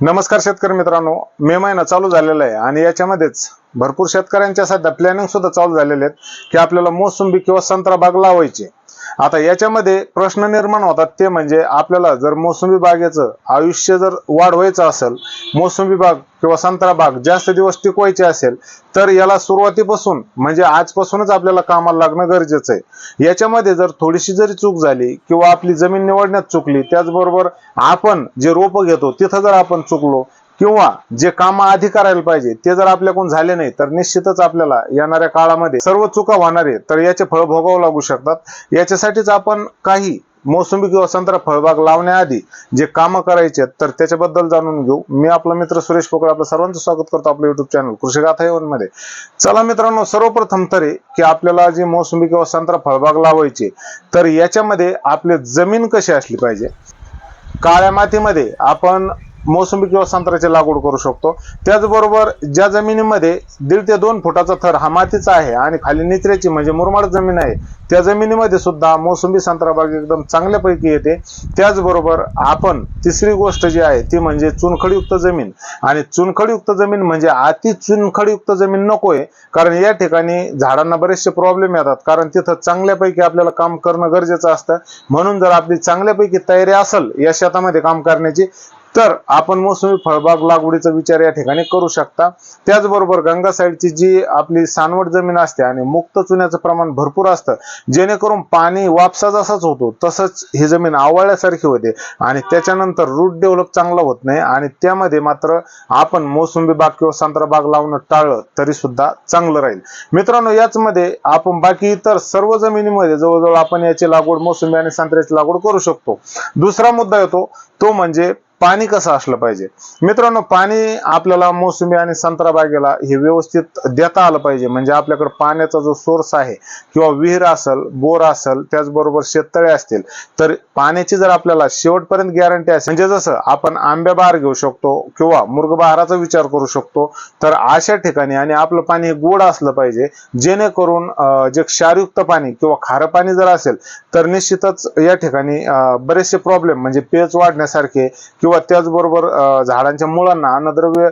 नमस्कार शेतकरी मित्रांनो मे महिना चालू झालेला आहे आणि याच्यामध्येच भरपूर शेतकऱ्यांच्या सध्या प्लॅनिंग सुद्धा चालू झालेले आहेत की आपल्याला मोसंबी किंवा संत्रा बाग लावायची आता याच्यामध्ये प्रश्न निर्माण होतात ते म्हणजे आपल्याला जर मोसंबी बागेचं आयुष्य जर वाढवायचं असेल मोसंबी बाग किंवा संत्रा बाग जास्त दिवस टिकवायचे असेल तर याला सुरुवातीपासून म्हणजे आजपासूनच आपल्याला कामाला लागणं गरजेचं आहे. याच्यामध्ये जर थोडीशी जरी चूक झाली किंवा आपली जमीन निवडण्यात चुकली त्याचबरोबर आपण जे रोपं घेतो तिथं जर आपण चुकलो किंवा जे काम आधी करायला पाहिजे ते जर आपल्याकडून झाले नाही तर निश्चितच आपल्याला येणाऱ्या काळामध्ये सर्व चुका होणार आहे तर याचे फळ भोगावं लागू शकतात. याच्यासाठीच आपण काही मोसंबी किंवा संत्रा फळबाग लावण्याआधी जे कामं करायचे आहेत तर त्याच्याबद्दल जाणून घेऊ. मी आपला मित्र सुरेश पोकळ आपलं सर्वांचं स्वागत करतो आपल्या युट्यूब चॅनल कृषी गाथा मध्ये. चला मित्रांनो सर्वप्रथम तरी की आपल्याला जी मोसंबी किंवा संत्रा फळबाग लावायचे तर याच्यामध्ये आपली जमीन कशी असली पाहिजे? काळ्या मातीमध्ये आपण मोसंबी किंवा संत्र्याची लागवड करू शकतो. त्याचबरोबर ज्या जमिनीमध्ये दीड ते दोन फुटाचा थर हा मातीचा आहे आणि खाली निचऱ्याची म्हणजे मुरमाड जमीन आहे त्या जमिनीमध्ये सुद्धा मोसंबी संत्रा बाग एकदम चांगल्यापैकी येते. त्याचबरोबर आपण तिसरी गोष्ट जी आहे ती म्हणजे चुनखडीयुक्त जमीन. आणि चुनखडीयुक्त जमीन म्हणजे अति चुनखडीयुक्त जमीन नकोय कारण या ठिकाणी झाडांना बरेचसे प्रॉब्लेम येतात. कारण तिथं चांगल्यापैकी आपल्याला काम करणं गरजेचं असतं. म्हणून जर आपली चांगल्यापैकी तयारी असेल या शेतामध्ये काम करण्याची तर आपण मोसमी फळबाग लागवडीचा विचार या ठिकाणी करू शकता. त्याचबरोबर गंगा साईडची जी आपली सानवट जमीन असते आणि मुक्त चुन्याचं प्रमाण भरपूर असतं जेणेकरून पाणी वापसा जसाच होतो तसंच ही जमीन आवळल्यासारखी होते आणि त्याच्यानंतर रूट डेव्हलप चांगला होत नाही आणि त्यामध्ये मात्र आपण मोसंबी बाग किंवा संत्रा बाग लावणं टाळलं तरी सुद्धा चांगलं राहील. मित्रांनो याच मध्ये आपण बाकी इतर सर्व जमिनीमध्ये जवळजवळ आपण याची लागवड मोसंबी आणि संत्र्याची लागवड करू शकतो. दुसरा मुद्दा येतो तो म्हणजे पाणी कसं असलं पाहिजे? मित्रांनो पाणी आपल्याला मोसंबी आणि संत्रा बागेला हे व्यवस्थित देता आलं पाहिजे. म्हणजे आपल्याकडे पाण्याचा जो सोर्स आहे किंवा विहीर असेल बोर असेल त्याचबरोबर शेततळे असतील तर पाण्याची जर आपल्याला शेवटपर्यंत गॅरंटी असेल म्हणजे जसं आपण आंब्या बहार घेऊ शकतो किंवा मुर्गबहाराचा विचार करू शकतो तर अशा ठिकाणी आणि आपलं पाणी हे गोड असलं पाहिजे जेणेकरून जे क्षारयुक्त पाणी किंवा खारं पाणी जर असेल तर निश्चितच या ठिकाणी बरेचसे प्रॉब्लेम म्हणजे पेच वाढण्यासारखे किंवा त्याचबरोबर झाडांच्या मुळांना अन्नद्रव्य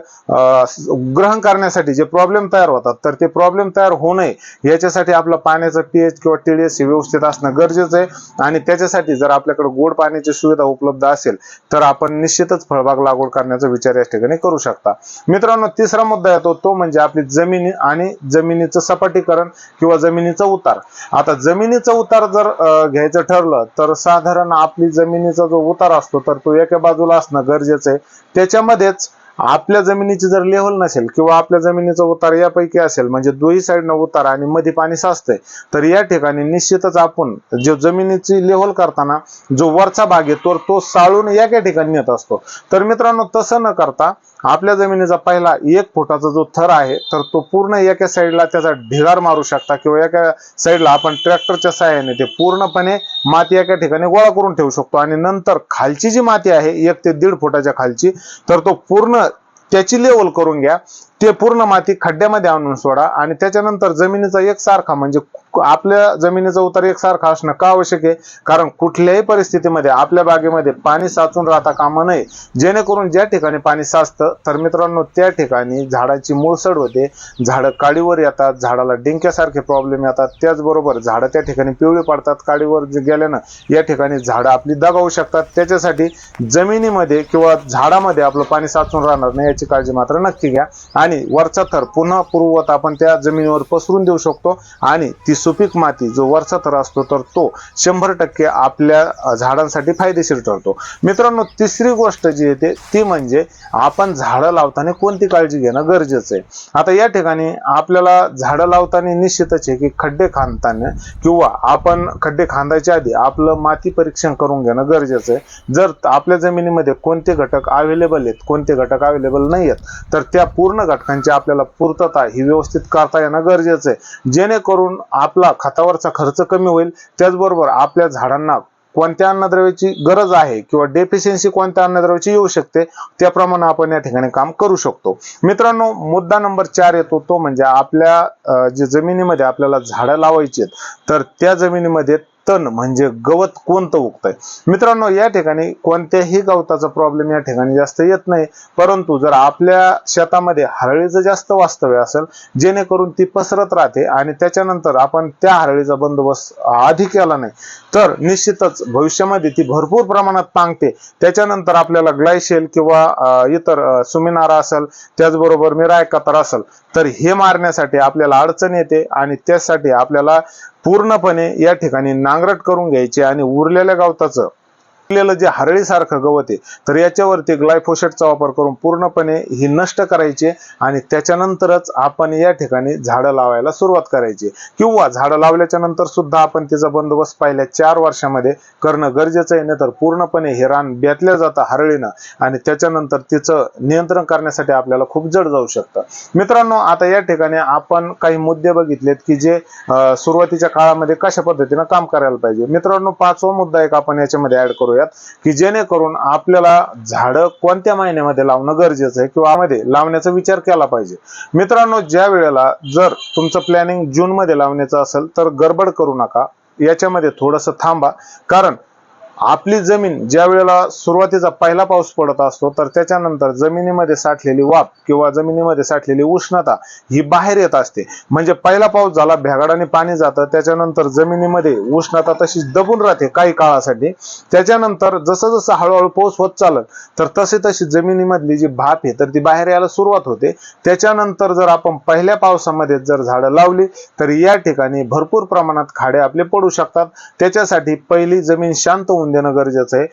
ग्रहण करण्यासाठी जे प्रॉब्लेम तयार होतात तर ते प्रॉब्लेम तयार होऊ नये. याच्यासाठी आपलं पाण्याचं पीएच किंवा टीडीएस हे व्यवस्थित असणं गरजेचं आहे. आणि त्याच्यासाठी जर आपल्याकडे गोड पाण्याची सुविधा उपलब्ध असेल तर आपण निश्चितच फळबाग लागवड करण्याचा विचार या ठिकाणी करू शकता. मित्रांनो तिसरा मुद्दा येतो तो म्हणजे आपली जमिनी आणि जमिनीचं सपाटीकरण किंवा जमिनीचा उतार. आता जमिनीचा उतार जर घ्यायचं ठरलं तर साधारण आपली जमिनीचा जो उतार असतो तर तो एका बाजूला असणं गरजेचं आहे. त्याच्यामध्येच आपल्या जमिनीची जर लेवल नसेल किंवा आपल्या जमिनीचा उतार यापैकी असेल म्हणजे दोही साईडनं उतार आणि मध्ये पाणी साचतंय तर या ठिकाणी निश्चितच आपण जो जमिनीची लेवल करताना जो वरचा भाग येतो तो साळून या ठिकाणी नेत असतो. तर मित्रांनो तसं न करता आपल्या जमिनीचा पहिला एक फुटाचा जो थर आहे तर तो पूर्ण एका साईडला त्याचा ढिगार मारू शकता किंवा एका साईडला आपण ट्रॅक्टरच्या सहाय्याने ते पूर्णपणे माती एका ठिकाणी गोळा करून ठेवू शकतो. आणि नंतर खालची जी माती आहे एक ते दीड फुटाच्या खालची तर तो पूर्ण त्याची लेवल करून घ्या. ते पूर्ण माती खड्ड्यामध्ये आणून सोडा आणि त्याच्यानंतर जमिनीचा एक सारखा म्हणजे आपल्या जमिनीचा उतार एकसारखा असणं का आवश्यक आहे? कारण कुठल्याही परिस्थितीमध्ये आपल्या बागेमध्ये पाणी साचून राहता कामा नये जेणेकरून ज्या ठिकाणी पाणी साचतं तर मित्रांनो त्या ठिकाणी झाडाची मुळसड होते. झाडं काडीवर येतात झाडाला डिंक्यासारखे प्रॉब्लेम येतात. त्याचबरोबर झाडं त्या ठिकाणी पिवळी पडतात काडीवर जे गेल्यानं या ठिकाणी झाडं आपली दगावू शकतात. त्याच्यासाठी जमिनीमध्ये किंवा झाडामध्ये आपलं पाणी साचून राहणार नाही याची काळजी मात्र नक्की घ्या. आणि वरचा थर पुन्हा पूर्ववत आपण त्या जमिनीवर पसरून देऊ शकतो. आणि ती सुपीक माती जो वरचा थर असतो तर तो शंभर टक्के आपल्या झाडांसाठी फायदेशीर ठरतो. मित्रांनो तिसरी गोष्ट जी येते ती म्हणजे आपण झाडं लावताना कोणती काळजी घेणं गरजेचं आहे. आता या ठिकाणी आपल्याला झाडं लावताना निश्चितच आहे की खड्डे खांदताना किंवा आपण खड्डे खांदायच्या आधी आपलं माती परीक्षण करून घेणं गरजेचं आहे. जर आपल्या जमिनीमध्ये कोणते घटक अवेलेबल आहेत कोणते घटक अवेलेबल नाही आहेत तर त्या पूर्ण घटकांची आपल्याला पूर्तता ही व्यवस्थित करता येणं गरजेचं आहे. जेणेकरून आपला खतावरचा खर्च कमी होईल. त्याचबरोबर आपल्या झाडांना कोणत्या अन्नद्रव्याची गरज आहे किंवा डेफिशियन्सी कोणत्या अन्नद्रव्याची येऊ शकते त्याप्रमाणे आपण या ठिकाणी काम करू शकतो. मित्रांनो मुद्दा नंबर चार येतो तो म्हणजे आपल्या जे जमिनीमध्ये आपल्याला झाडं लावायची आहेत तर त्या जमिनीमध्ये तण म्हणजे गवत कोणतं उगतंय? मित्रांनो या ठिकाणी कोणत्याही गवताचा प्रॉब्लेम या ठिकाणी जास्त येत नाही. परंतु जर आपल्या शेतामध्ये हरळीचं जास्त वास्तव्य असेल जेणेकरून ती पसरत राहते आणि त्याच्यानंतर आपण त्या हरळीचा बंदोबस्त आधी केला नाही तर निश्चितच भविष्यामध्ये ती भरपूर प्रमाणात पांगते त्याच्यानंतर आपल्याला ग्लायशेल किंवा इतर सुमिनारा असेल त्याचबरोबर मिराय कतार असेल तर हे मारण्यासाठी आपल्याला अडचण येते आणि त्यासाठी आपल्याला पूर्णपणे या ठिकाणी नांगरट करून घ्यायची आणि उरलेल्या गवताचं उरलेलं जे हरळीसारखं गवत आहे तर याच्यावरती ग्लायफोसेटचा वापर करून पूर्णपणे ही नष्ट करायची आणि त्याच्यानंतरच आपण या ठिकाणी झाडं लावायला सुरुवात करायची. किंवा झाडं लावल्याच्या नंतर सुद्धा आपण तिचा बंदोबस्त पहिल्या चार वर्षामध्ये करणं गरजेचं आहे नाही तर पूर्णपणे हे रान बेतल्या जातं हरळीनं आणि त्याच्यानंतर तिचं नियंत्रण करण्यासाठी आपल्याला खूप जड जाऊ शकतं. मित्रांनो आता या ठिकाणी आपण काही मुद्दे बघितलेत की जे सुरुवातीच्या काळामध्ये कशा पद्धतीनं काम करायला पाहिजे. मित्रांनो पाचवा मुद्दा एक आपण याच्यामध्ये ऍड करूयात की जेणेकरून आपल्याला झाडं कोणत्या महिन्यामध्ये लावणं गरजेचं आहे किंवा मध्ये लावण्याचा विचार केला पाहिजे. मित्रांनो ज्या वेळेला जर तुमचं प्लॅनिंग जून मध्ये लावण्याचं असेल तर गडबड करू नका. याच्यामध्ये थोडंसं थांबा. कारण आपली जमीन ज्या वेळेला सुरुवातीचा पहिला पाऊस पडत असतो तर त्याच्यानंतर जमिनीमध्ये साठलेली वाफ किंवा जमिनीमध्ये साठलेली उष्णता ही बाहेर येत असते. म्हणजे पहिला पाऊस झाला भ्यागाडाने पाणी जातं त्याच्यानंतर जमिनीमध्ये उष्णता तशी दबून राहते काही काळासाठी. त्याच्यानंतर जसं जसं हळूहळू पाऊस होत चालत तर तशी तशी जमिनीमधली जी भाप आहे तर ती बाहेर यायला सुरुवात होते. त्याच्यानंतर जर आपण पहिल्या पावसामध्ये जर झाडं लावली तर या ठिकाणी भरपूर प्रमाणात खाडे आपले पडू शकतात. त्याच्यासाठी पहिली जमीन शांत होऊन देणं गरजेचं आहे.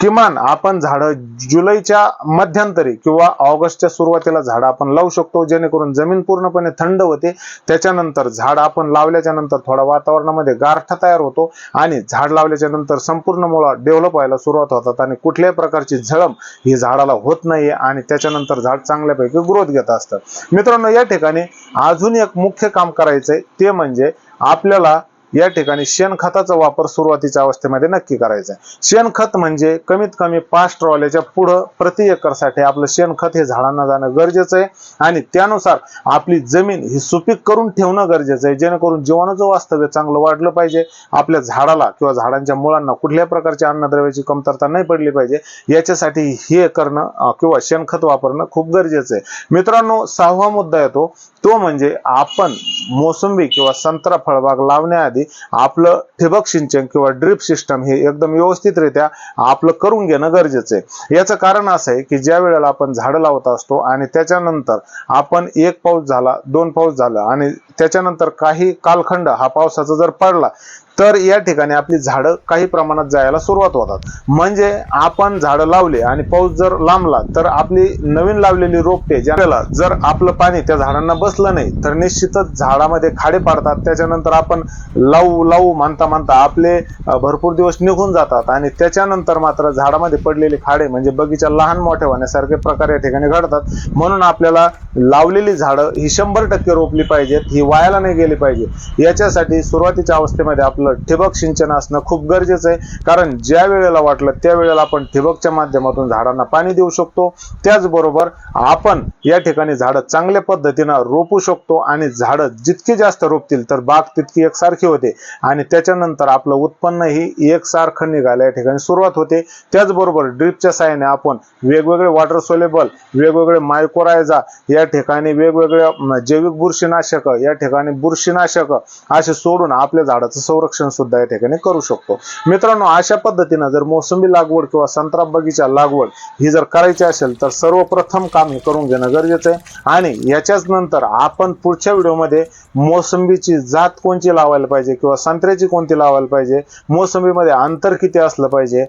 किमान आपण झाडं जुलैच्या मध्यंतरी किंवा ऑगस्टच्या सुरुवातीला झाड आपण लावू शकतो जेणेकरून जमीन पूर्णपणे थंड होते. त्याच्यानंतर झाड आपण लावल्याच्या नंतर थोडा वातावरणामध्ये गारठा तयार होतो आणि झाड लावल्याच्या नंतर संपूर्ण मुळा डेव्हलप व्हायला सुरुवात होतात आणि कुठल्याही प्रकारची झळम ही झाडाला होत नाहीये आणि त्याच्यानंतर झाड चांगल्यापैकी ग्रोथ घेत असतं मित्रांनो या ठिकाणी अजून एक मुख्य काम करायचंय. ते म्हणजे आपल्याला या ठिकाणी शेणखताचा वापर सुरुवातीच्या अवस्थेमध्ये नक्की करायचा आहे. शेणखत म्हणजे कमीत कमी पाच ट्रॉल्याच्या पुढं प्रति एकरसाठी आपलं शेणखत हे झाडांना जाणं गरजेचं आहे. आणि त्यानुसार आपली जमीन ही सुपीक करून ठेवणं गरजेचं आहे. जेणेकरून जीवनाचं वास्तव्य चांगलं वाढलं पाहिजे आपल्या झाडाला किंवा झाडांच्या मुळांना कुठल्याही प्रकारच्या अन्नद्रव्याची कमतरता नाही पडली पाहिजे याच्यासाठी हे करणं किंवा शेणखत वापरणं खूप गरजेचं आहे. मित्रांनो सहावा मुद्दा येतो. तो म्हणजे आपण मोसंबी किंवा संत्रा फळबाग लावण्याआधी आपलं ठिबक सिंचन किंवा ड्रिप सिस्टम हे एकदम व्यवस्थितरित्या आपलं करून घेणं गरजेचं आहे. याचं कारण असं आहे की ज्या वेळेला आपण झाडं लावत असतो आणि त्याच्यानंतर आपण एक पाऊस झाला दोन पाऊस झाला आणि त्याच्यानंतर काही कालखंड हा पावसाचा जर पडला तर या ठिकाणी आपली झाडं काही प्रमाणात जायला सुरुवात होतात. म्हणजे आपण झाडं लावले आणि पाऊस जर लांबला तर आपली नवीन लावलेली रोपटे ज्याला जर आपलं पाणी त्या झाडांना बसलं नाही तर निश्चितच झाडामध्ये खाडे पाडतात. त्याच्यानंतर आपण लावू लावू म्हणता मानता आपले भरपूर दिवस निघून जातात आणि त्याच्यानंतर मात्र झाडामध्ये पडलेले खाडे म्हणजे बगीचा लहान मोठे होण्यासारखे प्रकार या ठिकाणी घडतात. म्हणून आपल्याला लावलेली झाडं ही शंभर टक्के रोपली पाहिजेत ही वायाला नाही गेली पाहिजे याच्यासाठी सुरुवातीच्या अवस्थेमध्ये आपलं ठिबक सिंचन असणं खूप गरजेचं आहे. कारण ज्या वेळेला वाटलं त्या वेळेला आपण ठिबकच्या माध्यमातून झाडांना पाणी देऊ शकतो. त्याचबरोबर आपण या ठिकाणी झाडं चांगल्या पद्धतीनं रोपू शकतो आणि झाडं जितकी जास्त रोपतील तर बाग तितकी एकसारखी होते. आणि त्याच्यानंतर आपलं उत्पन्नही एकसारखं निघायला या ठिकाणी सुरुवात होते. त्याचबरोबर ड्रिपच्या साहाय्याने आपण वेगवेगळे वॉटर सोलेबल वेगवेगळे मायकोरायझा या ठिकाणी वेगवेगळ्या जैविक बुरशीनाशक या ठिकाणी बुरशीनाशक असे सोडून आपल्या झाडाचं संरक्षण सुद्धा या ठिकाणी करू शकतो. मित्रांनो अशा पद्धतीनं जर मोसंबी लागवड किंवा संत्रा बगीचा लागवड ही जर करायची असेल तर सर्वप्रथम काम हे करून घेणं गरजेचं आहे. आणि याच्याच नंतर आपण पुढच्या व्हिडिओमध्ये मोसंबीची जात कोणची लावायला पाहिजे किंवा संत्र्याची कोणती लावायला पाहिजे मोसंबीमध्ये अंतर किती असलं पाहिजे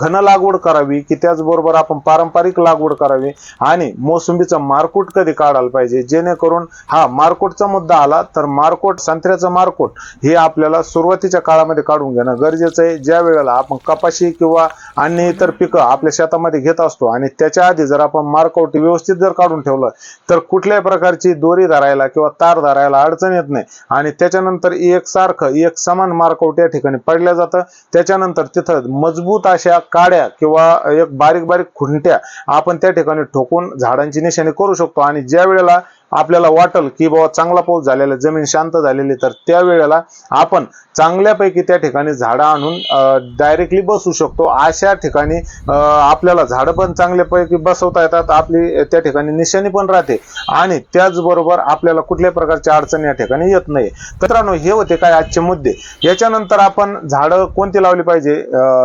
घन लागवड करावी की त्याचबरोबर आपण पारंपरिक लागवड करावी आणि मोसंबीचं मार्कोट कधी काढायला पाहिजे जेणेकरून हा मार्कोटचा मुद्दा आला तर मार्कोट संत्र्याचं मार्कोट हे आपल्याला सुरुवातीच्या काळामध्ये काढून घेणं गरजेचं आहे. ज्या वेळेला आपण कपाशी किंवा अन्य इतर पिकं आपल्या शेतामध्ये घेत असतो आणि त्याच्या आधी जर आपण मार्कआउट व्यवस्थित जर काढून ठेवलं तर कुठल्याही प्रकारची दोरी धरायला किंवा तार धरायला अडचण येत नाही. आणि त्याच्यानंतर एक सारखं एक समान मार्कआउट या ठिकाणी पडल्या जातं. त्याच्यानंतर तिथं मजबूत अशा काड्या किंवा एक बारीक बारीक खुंट्या आपण त्या ठिकाणी ठोकून झाडांची निशाणी करू शकतो. आणि ज्या वेळेला आपल्याला वाटल की बाबा चांगला पाऊस झालेला जमीन शांत झालेली तर त्या वेळेला आपण चांगल्यापैकी त्या ठिकाणी झाडं आणून डायरेक्टली बसू शकतो. अशा ठिकाणी अं, आपल्याला झाडं पण चांगल्यापैकी बसवता येतात आपली त्या ठिकाणी निशाणी पण राहते. आणि त्याचबरोबर आपल्याला कुठल्याही प्रकारची अडचण या ठिकाणी येत नाही. मित्रांनो हे होते काय आजचे मुद्दे. याच्यानंतर आपण झाडं कोणती लावली पाहिजे?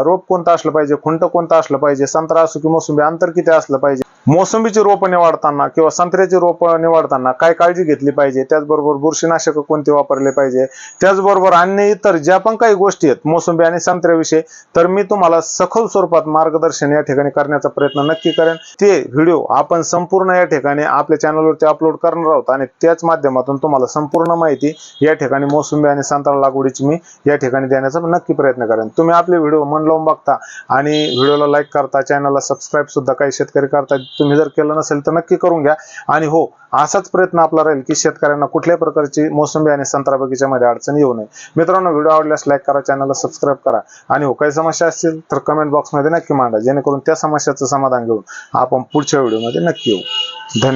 रोप कोणतं असलं पाहिजे? खुंट कोणतं असलं पाहिजे? संत्रा असो की मोसंबी अंतर किती असलं पाहिजे? मोसंबीची रोपं निवडताना किंवा संत्र्याची रोपं निवडताना काय काळजी घेतली पाहिजे? त्याचबरोबर बुरशीनाशक कोणते वापरले पाहिजे? त्याचबरोबर अन्य इतर ज्या पण काही गोष्टी आहेत मोसंबी आणि संत्र्याविषयी तर मी तुम्हाला सखोल स्वरूपात मार्गदर्शन या ठिकाणी करण्याचा प्रयत्न नक्की करेन. ते व्हिडिओ आपण संपूर्ण या ठिकाणी आपल्या चॅनलवरती अपलोड करणार आहोत आणि त्याच माध्यमातून तुम्हाला संपूर्ण माहिती या ठिकाणी मोसंबी आणि संत्रा लागवडीची मी या ठिकाणी देण्याचा नक्की प्रयत्न करेन. तुम्ही आपले व्हिडिओ मन लावून बघता आणि व्हिडिओला लाईक करता चॅनलला सबस्क्राईब सुद्धा काही शेतकरी करता तुम्ही जर केलं नसेल तर नक्की करून घ्या. आणि हो असाच प्रयत्न आपला राहील की शेतकऱ्यांना कुठल्याही प्रकारची मोसंबी आणि संत्रा बगीच्यामध्ये अडचण येऊ नये. मित्रांनो व्हिडिओ आवडल्यास लाईक करा चॅनलला सबस्क्राईब करा. आणि हो काही समस्या असतील तर कमेंट बॉक्समध्ये नक्की मांडा. जेणेकरून त्या समस्याचं समाधान घेऊन आपण पुढच्या व्हिडिओमध्ये नक्की येऊ. धन्यवाद.